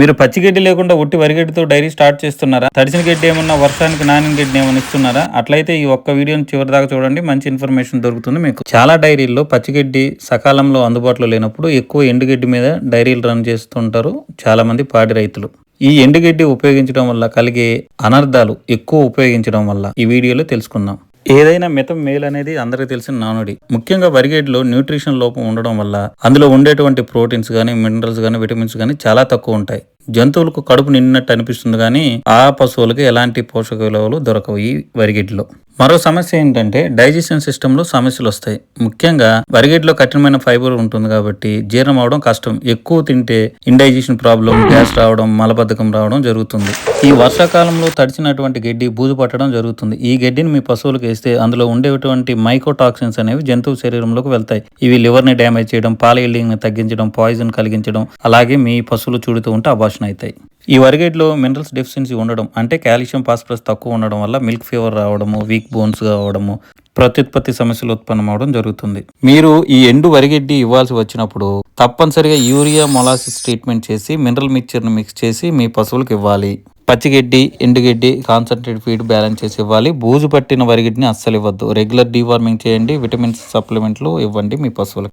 మీరు పచ్చి గడ్డి లేకుండా ఉట్టి వరిగడ్డితో డైరీ స్టార్ట్ చేస్తున్నారా? తడిసిన గడ్డి ఏమన్నా వర్షానికి నానిన గడ్డి ఏమైనా ఇస్తున్నారా? అట్లయితే ఈ ఒక్క వీడియోని చివరి దాకా చూడండి మంచి ఇన్ఫర్మేషన్ దొరుకుతుంది మీకు. చాలా డైరీల్లో పచ్చిగడ్డి సకాలంలో అందుబాటులో లేనప్పుడు ఎక్కువ ఎండుగడ్డి మీద డైరీలు రన్ చేస్తుంటారు చాలా మంది పాడి రైతులు. ఈ ఎండుగడ్డి ఉపయోగించడం వల్ల కలిగే అనర్థాలు ఎక్కువ ఉపయోగించడం వల్ల ఈ వీడియోలో తెలుసుకుందాం. ఏదైనా మితం మేలు అనేది అందరికీ తెలిసిన నానుడి. ముఖ్యంగా వరిగడ్డిలో న్యూట్రిషన్ లోపం ఉండడం వల్ల అందులో ఉండేటువంటి ప్రోటీన్స్ కానీ మినరల్స్ కానీ విటమిన్స్ కానీ చాలా తక్కువ ఉంటాయి. జంతువులకు కడుపు నిండినట్టు అనిపిస్తుంది కానీ ఆ పశువులకు ఎలాంటి పోషక విలువలు దొరకవు ఈ వరిగడ్డిలో మరో సమస్య ఏంటంటే డైజెషన్ సిస్టంలో సమస్యలు వస్తాయి. ముఖ్యంగా వరిగేట్లో కఠినమైన ఫైబర్ ఉంటుంది కాబట్టి జీర్ణం అవడం కష్టం. ఎక్కువ తింటే ఇండైజెషన్ ప్రాబ్లం గ్యాస్ రావడం మలబద్ధకం రావడం జరుగుతుంది. ఈ వర్షాకాలంలో తడిచినటువంటి గడ్డి బూజు పట్టడం జరుగుతుంది. ఈ గడ్డిని మీ పశువులకు వేస్తే అందులో ఉండేటువంటి మైకోటాక్సిన్స్ అనేవి జంతువు శరీరంలోకి వెళ్తాయి. ఇవి లివర్ని డ్యామేజ్ చేయడం పాల ఇల్డింగ్ని తగ్గించడం పాయిజన్ కలిగించడం అలాగే మీ పశువులు చూడుతూ ఉంటే అభాషణ అవుతాయి. ఈ వరిగడ్డిలో మినరల్స్ డెఫిషియన్సీ ఉండడం అంటే కాల్షియం ఫాస్ఫరస్ తక్కువ ఉండడం వల్ల మిల్క్ ఫీవర్ రావడము వీక్ బోన్స్ కావడము ప్రత్యుత్పత్తి సమస్యలు ఉత్పన్నం అవడం జరుగుతుంది. మీరు ఈ ఎండు వరిగడ్డి ఇవ్వాల్సి వచ్చినప్పుడు తప్పనిసరిగా యూరియా మొలాసిస్ ట్రీట్మెంట్ చేసి మినరల్ మిక్చర్ను మిక్స్ చేసి మీ పశువులకు ఇవ్వాలి. పచ్చిగడ్డి ఎండుగడ్డి కాన్సన్ట్రేట్ ఫీడ్ బ్యాలెన్స్ చేసి ఇవ్వాలి. బూజు పట్టిన వరిగడ్డిని అస్సలు ఇవ్వద్దు. రెగ్యులర్ డీవార్మింగ్ చేయండి. విటమిన్స్ సప్లిమెంట్లు ఇవ్వండి మీ పశువులకు.